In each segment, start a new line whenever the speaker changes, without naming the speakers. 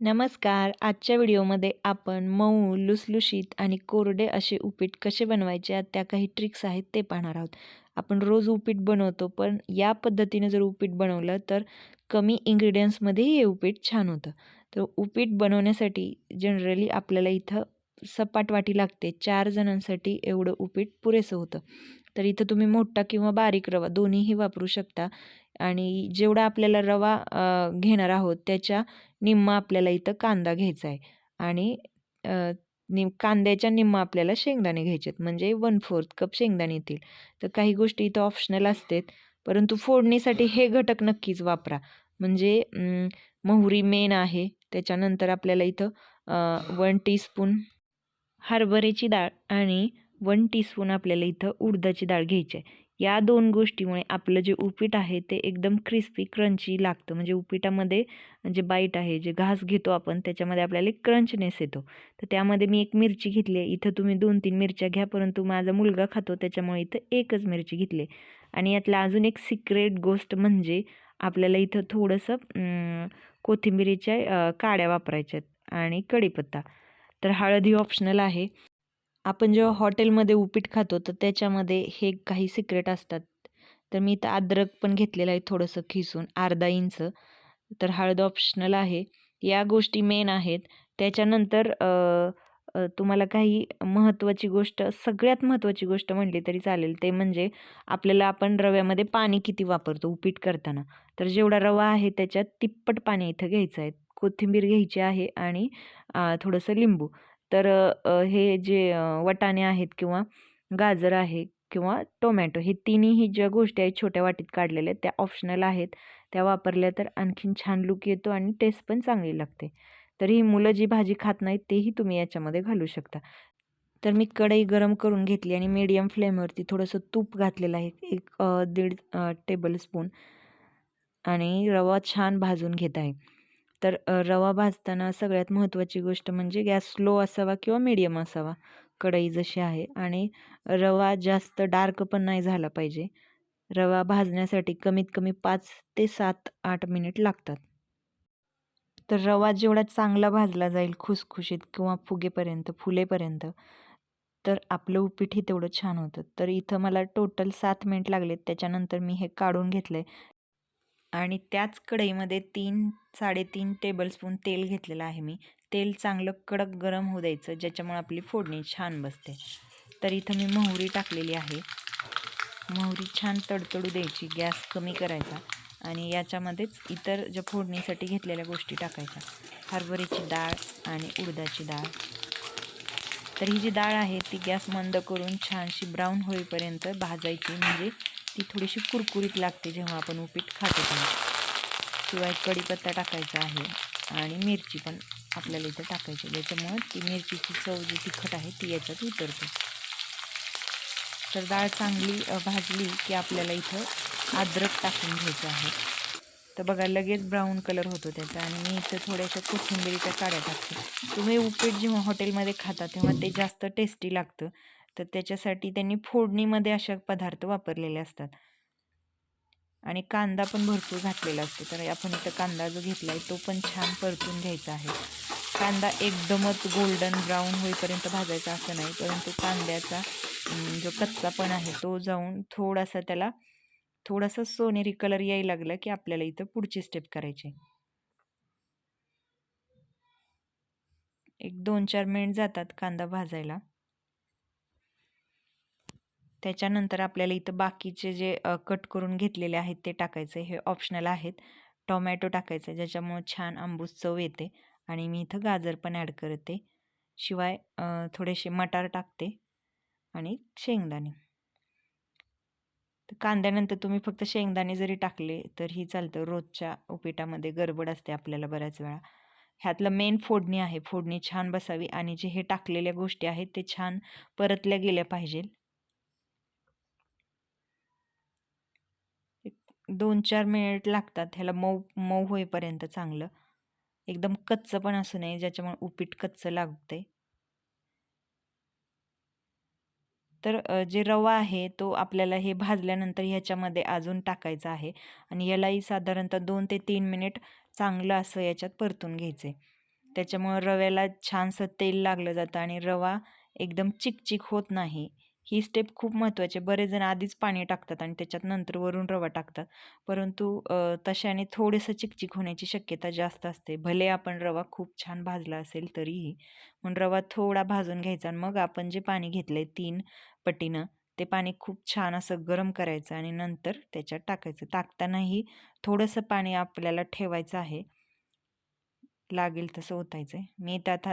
नमस्कार. आजच्या व्हिडिओमध्ये आपण मऊ लुसलुशीत आणि कोरडे असे उपीट कसे बनवायचे आहेत त्या काही ट्रिक्स आहेत ते पाहणार आहोत. आपण रोज उपीट बनवतो पण या पद्धतीने जर उपीट बनवलं तर कमी इन्ग्रेडियंट्समध्येही हे उपीट छान होतं. तर उपीट बनवण्यासाठी जनरली आपल्याला इथं सपाट वाटी लागते. चार जणांसाठी एवढं उपीट पुरेसं होतं. तर इथं तुम्ही मोठा किंवा बारीक रवा दोन्हीही वापरू शकता. आणि जेवढा आपल्याला रवा घेणार आहोत त्याच्या निम्मा आपल्याला इथं कांदा घ्यायचा आहे. आणि नि कांद्याच्या निम्मा आपल्याला शेंगदाणे घ्यायचे आहेत म्हणजे वन फोर्थ कप शेंगदाणे येतील. तर काही गोष्टी इथं ऑप्शनल असतात परंतु फोडणीसाठी हे घटक नक्कीच वापरा. म्हणजे मोहरी मेन आहे त्याच्यानंतर आपल्याला इथं वन टीस्पून हरभऱ्याची डाळ आणि वन टीस्पून आपल्याला इथं उडदाची डाळ घ्यायची आहे. या दोन गोष्टीमुळे आपलं जे उपीट आहे ते एकदम क्रिस्पी क्रंची लागतं. म्हणजे उपीटामध्ये जे बाईट आहे जे घास घेतो आपण त्याच्यामध्ये आपल्याला एक क्रंचनेस येतो. तर त्यामध्ये मी एक मिरची घेतली आहे. इथं तुम्ही दोन तीन मिरच्या घ्या परंतु माझा मुलगा खातो त्याच्यामुळे इथं एकच मिरची घेतली आणि यातला अजून एक सिक्रेट गोष्ट म्हणजे आपल्याला इथं थोडंसं कोथिंबिरीच्या काड्या वापरायच्या आहेत आणि कढीपत्ता. तर हळद ही ऑप्शनल आहे. आपण जेव्हा हॉटेलमध्ये उपीट खातो तर त्याच्यामध्ये हे काही सिक्रेट असतात. तर मी इथं अद्रक पण घेतलेलं आहे थोडंसं खिसून अर्धा इंच. तर हळद ऑप्शनल आहे. या गोष्टी मेन आहेत. त्याच्यानंतर तुम्हाला काही महत्त्वाची गोष्ट सगळ्यात महत्त्वाची गोष्ट म्हटली तरी चालेल. ते म्हणजे आपल्याला आपण रव्यामध्ये पाणी किती वापरतो उपीट करताना. तर जेवढा रवा आहे त्याच्यात तिप्पट पाणी इथं घ्यायचं आहे. कोथिंबीर घ्यायची आहे आणि थोडंसं लिंबू. तर हे जे वटाणे आहेत किंवा गाजर आहे किंवा टोमॅटो हे तिन्ही ज्या गोष्टी आहेत छोट्या वाटीत काढलेल्या त्या ऑप्शनल आहेत. त्या वापरल्या तर आणखीन छान लुक येतो आणि टेस्ट पण चांगली लागते. तर ही मुलं जी भाजी खात नाहीत तेही तुम्ही याच्यामध्ये घालू शकता. तर मी कढई गरम करून घेतली आणि मीडियम फ्लेमवरती थोडंसं तूप घातलेलं आहे. एक दीड टेबल स्पून आणि रवा छान भाजून घेत आहे. तर रवा भाजताना सगळ्यात महत्त्वाची गोष्ट म्हणजे गॅस स्लो असावा किंवा मीडियम असावा कढई जशी आहे. आणि रवा जास्त डार्क पण नाही झाला पाहिजे. रवा भाजण्यासाठी कमीत कमी पाच ते सात आठ मिनिट लागतात. तर रवा जेवढा चांगला भाजला जाईल खुसखुशीत किंवा फुगेपर्यंत फुलेपर्यंत तर आपलं उपीठही तेवढं छान होतं. तर इथं मला टोटल सात मिनिट लागलेत. त्याच्यानंतर मी हे काढून घेतलं आहे आणि त्याच कढईमध्ये तीन साडेतीन टेबलस्पून तेल घेतलेलं आहे मी. तेल चांगलं कडक गरम होऊ द्यायचं ज्याच्यामुळे आपली फोडणी छान बसते. तर इथं मी मोहरी टाकलेली आहे. मोहरी छान तडतडू द्यायची गॅस कमी करायचा आणि याच्यामध्येच इतर ज्या फोडणीसाठी घेतलेल्या गोष्टी टाकायच्या. हरभऱ्याची डाळ आणि उडदाची डाळ. तर ही जी डाळ आहे ती गॅस मंद करून छानशी ब्राऊन होईपर्यंत भाजायची. म्हणजे ती थोडीशी कुरकुरीत लागते जेव्हा आपण उपीट खातो तेव्हा. शिवाय कढीपत्ता टाकायचा आहे आणि मिरची पण आपल्याला इथं टाकायची ज्याच्यामुळं ती मिरचीची चव जी तिखट आहे ती याच्यात उतरते. तर डाळ चांगली भाजली की आपल्याला इथं अद्रक टाकून घ्यायचं आहे. तर बघा लगेच ब्राऊन कलर होतो त्याचा आणि मी इथं थोड्याशा कोथिंबिरीच्या काड्या टाकते. तुम्ही उपीट जेव्हा हॉटेलमध्ये खाता तेव्हा ते जास्त टेस्टी लागतं. तर त्याच्यासाठी त्यांनी फोडणीमध्ये अशा पदार्थ वापरलेले असतात. आणि कांदा पण भरपूर घातलेला असतो. तर आपण इथं कांदा जो घेतला आहे तो पण छान परतून घ्यायचा आहे. कांदा एकदमच गोल्डन ब्राऊन होईपर्यंत भाजायचा असं नाही परंतु कांद्याचा जो कच्चा पण आहे तो जाऊन थोडासा त्याला थोडासा सोनेरी कलर यायला लागला की आपल्याला इथं पुढची स्टेप करायची एक दोन चार मिनिट जातात कांदा भाजायला. त्याच्यानंतर आपल्याला इथं बाकीचे जे कट करून घेतलेले आहेत ते टाकायचे. हे ऑप्शनल आहेत. टोमॅटो टाकायचं ज्याच्यामुळं छान आंबूस चव येते. आणि मी इथं गाजर पण ॲड करते. शिवाय थोडेसे मटार टाकते. आणि शेंगदाणे. तर कांद्यानंतर तुम्ही फक्त शेंगदाणे जरी टाकले तरीही चालतं. रोजच्या उपिटामध्ये गडबड असते आपल्याला बऱ्याच वेळा. ह्यातलं मेन फोडणी आहे. फोडणी छान बसावी. आणि जे हे टाकलेल्या गोष्टी आहेत ते छान परतल्या गेल्या पाहिजे दोन चार मिनिट लागतात ह्याला मऊ मऊ होईपर्यंत चांगलं. एकदम कच्चं पण असू नये ज्याच्यामुळे उपीट कच्चं लागते. तर जे रवा आहे तो आपल्याला हे भाजल्यानंतर ह्याच्यामध्ये अजून टाकायचा आहे आणि यालाही साधारणतः दोन ते तीन मिनिट चांगलं असं याच्यात परतून घ्यायचं. आहे त्याच्यामुळं रव्याला छानसं तेल लागलं जातं आणि रवा एकदम चिकचिक होत नाही. ही स्टेप खूप महत्त्वाची आहे. बरेच जण आधीच पाणी टाकतात आणि त्याच्यात नंतर वरून रवा टाकतात. परंतु तशाने थोडंसं चिकचिक होण्याची शक्यता जास्त असते. भले आपण रवा खूप छान भाजला असेल तरीही म्हणून रवा थोडा भाजून घ्यायचा आणि मग आपण जे पाणी घेतलं आहे तीन पटीनं ते पाणी खूप छान असं गरम करायचं आणि नंतर त्याच्यात टाकायचं. टाकतानाही थोडंसं पाणी आपल्याला ठेवायचं आहे. लागेल तसं ओतायचं आहे मी त्यात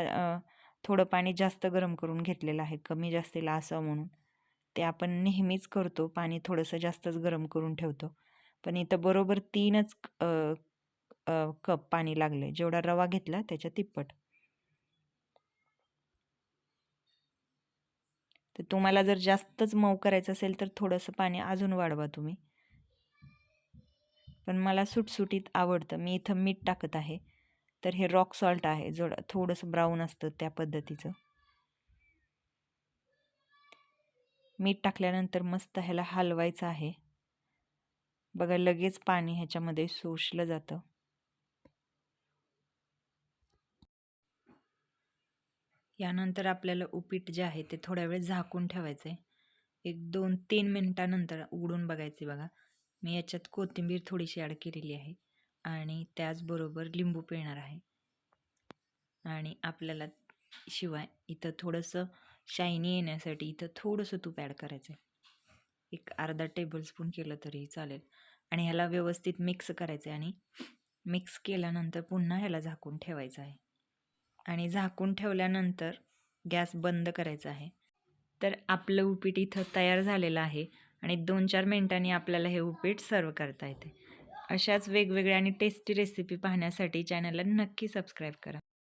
थोडं पाणी जास्त गरम करून घेतलेलं आहे. कमी जास्तीला असावं म्हणून. ते आपण नेहमीच करतो. पाणी थोडंसं जास्तच गरम करून ठेवतो. पण इथं बरोबर तीनच कप पाणी लागलं जेवढा रवा घेतला त्याच्या तिप्पट. तर तुम्हाला जर जास्तच मऊ करायचं असेल तर थोडंसं पाणी अजून वाढवा तुम्ही. पण मला सुटसुटीत आवडतं. मी इथं मीठ टाकत आहे. तर हे रॉक सॉल्ट आहे. जोड थोडंसं ब्राऊन असतं त्या पद्धतीचं. मीठ टाकल्यानंतर मस्त ह्याला हलवायचं आहे. बघा लगेच पाणी ह्याच्यामध्ये शोषलं जातं. यानंतर आपल्याला उपीट जे आहे ते थोड्या वेळ झाकून ठेवायचं आहे एक दोन तीन मिनटानंतर उघडून बघायचे बघा. मी याच्यात कोथिंबीर थोडीशी ॲड केलेली आहे. आणि त्याचबरोबर लिंबू पिळणार आहे. आणि आपल्याला शिवाय इथं थोडंसं शायनी येण्यासाठी इथं थोडंसं तूप ॲड करायचं आहे एक अर्धा टेबलस्पून केलं तरी चालेल. आणि ह्याला व्यवस्थित मिक्स करायचं आहे आणि मिक्स केल्यानंतर पुन्हा ह्याला झाकून ठेवायचं आहे. आणि झाकून ठेवल्यानंतर गॅस बंद करायचा आहे. तर आपलं उपीट इथं तयार झालेलं आहे आणि दोन चार मिनटांनी आपल्याला हे उपीट सर्व करता येते. अशाच वेगवेगळ्या आणि टेस्टी रेसिपी पाहण्यासाठी चॅनलला नक्की सबस्क्राईब करा.